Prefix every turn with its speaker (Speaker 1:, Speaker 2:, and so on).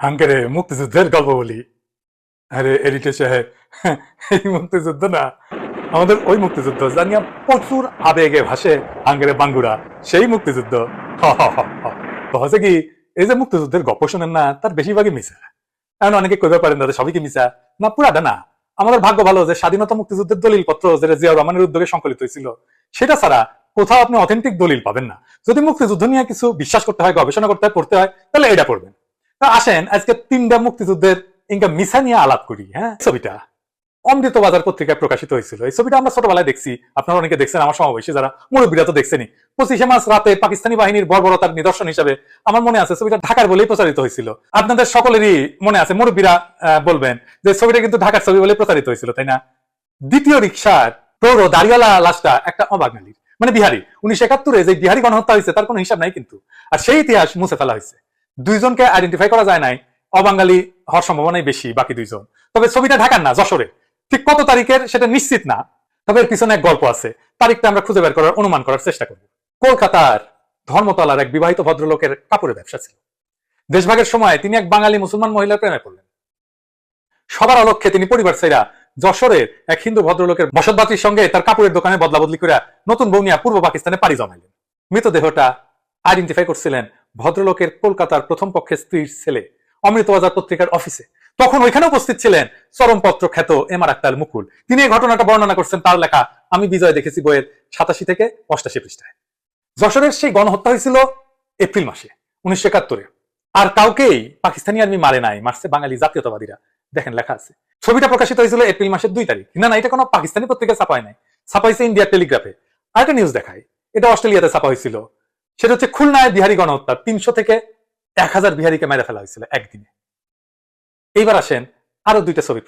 Speaker 1: হাঙ্গেরে মুক্তিযুদ্ধের গল্প বলি। আরে এডিটর সাহেব, এই মুক্তিযুদ্ধ না, আমাদের ওই মুক্তিযুদ্ধ জানিয়া প্রচুর আবেগে ভাসে হাঙ্গেরে বাঙ্গুরা, সেই মুক্তিযুদ্ধ। হচ্ছে কি, এই যে মুক্তিযুদ্ধের গল্প শোনেন না, তার বেশিরভাগই মিশা এখন অনেকে কইতে পারেন দাদা সবই কি মিশা না, পুরাটা না। আমাদের ভাগ্য ভালো যে স্বাধীনতা মুক্তিযুদ্ধের দলিল পত্র যেটা জিয়াউর রহমানের উদ্যোগে সংকলিত হয়েছিল, সেটা ছাড়া কোথাও আপনি অথেন্টিক দলিল পাবেন না। যদি মুক্তিযুদ্ধ নিয়ে কিছু বিশ্বাস করতে হয়, গবেষণা করতে হয়, পড়তে হয়, তাহলে এটা পড়বেন। আসেন, আজকে তিনটা মুক্তিযুদ্ধের ইনকা মিশা নিয়ে আলাপ করি হ্যাঁ? ছবিটা, অমৃত বাজার পত্রিকায় প্রকাশিত হয়েছিল। এই ছবিটা আমরা ছোটবেলায় দেখছি, আপনারা অনেকে দেখছেন, আমার সমাবেশে যারা মুরব্বীরা তো দেখছেনি পঁচিশে মার্চ রাতে পাকিস্তানি বাহিনীর বর্বরতার নিদর্শন হিসাবে আমার মনে আছে, ছবিটা ঢাকার বলেই প্রচারিত হয়েছিল। আপনাদের সকলেরই মনে আছে, মুরব্বীরা বলবেন যে ছবিটা কিন্তু ঢাকার ছবি বলে প্রচারিত হয়েছিল, তাই না? দ্বিতীয় রিক্সার প্রৌঢ় দাঁড়িয়ালা লাশটা একটা অবাঙালির মানে বিহারি। উনিশশো একাত্তরে যে বিহারি গণহত্যা হয়েছে, তার কোনো হিসাব নাই কিন্তু। আর সেই ইতিহাস মুছে ফেলা হয়েছে। দুইজনকে আইডেন্টিফাই করা যায় নাই। অবাঙালি হওয়ার সম্ভাবনাই বেশি বাকি দুইজন। তবে ছবিটা ঢাকার না, যশোরে। ঠিক কত তারিখের সেটা নিশ্চিত না, তবে এর পিছনে এক গল্প আছে। তারিখটা আমরা খুঁজে বের করার অনুমান করার চেষ্টা করব। কলকাতার ধর্মতলার এক বিবাহিত ভদ্রলোকের কাপড়ের ব্যবসা ছিল। দেশভাগের সময় তিনি এক বাঙালি মুসলমান মহিলার প্রেমে পড়লেন। সবার অলক্ষ্যে তিনি পরিবার ছেড়া যশোরের এক হিন্দু ভদ্রলোকের বসতবাতির সঙ্গে তার কাপড়ের দোকানে বদলা বদলি করে নতুন বৌনিয়া পূর্ব পাকিস্তানে পাড়ি জমাইলেন। মৃতদেহটা আইডেন্টিফাই করছিলেন ভদ্রলোকের কলকাতার প্রথম পক্ষের স্ত্রীর ছেলে অমৃতবাজার পত্রিকার অফিসে। তখন ওইখানে উপস্থিত ছিলেন চরমপত্র খ্যাত এম আর আক্তার মুকুল। তিনি এই ঘটনাটা বর্ণনা করছেন, তার লেখা, আমি বিজয় দেখেছি বইয়ের সাতাশি থেকে অষ্টাশি পৃষ্ঠায়। যশোরের সেই গণহত্যা হয়েছিল এপ্রিল মাসে, উনিশশো একাত্তরে। আর কাউকেই পাকিস্তানি আর্মি মারে নাই, মারছে বাঙালি জাতীয়তাবাদীরা। দেখেন, লেখা আছে। ছবিটা প্রকাশিত হয়েছিল এপ্রিল মাসের দুই তারিখ। না না, এটা কোনো পাকিস্তানি পত্রিকা ছাপায় নাই। ছাপাইছে ইন্ডিয়ার টেলিগ্রাফে। আর একটা নিউজ দেখায় এটা অস্ট্রেলিয়াতে ছাপা হয়েছিল। সেটা হচ্ছে খুলনায় বিহারি গণহত্যা। তিনশো থেকে এক হাজার বিহারিকে মেরে ফেলা হয়েছিল একদিনে। এইবার আসেন আরও দুইটা ছবি।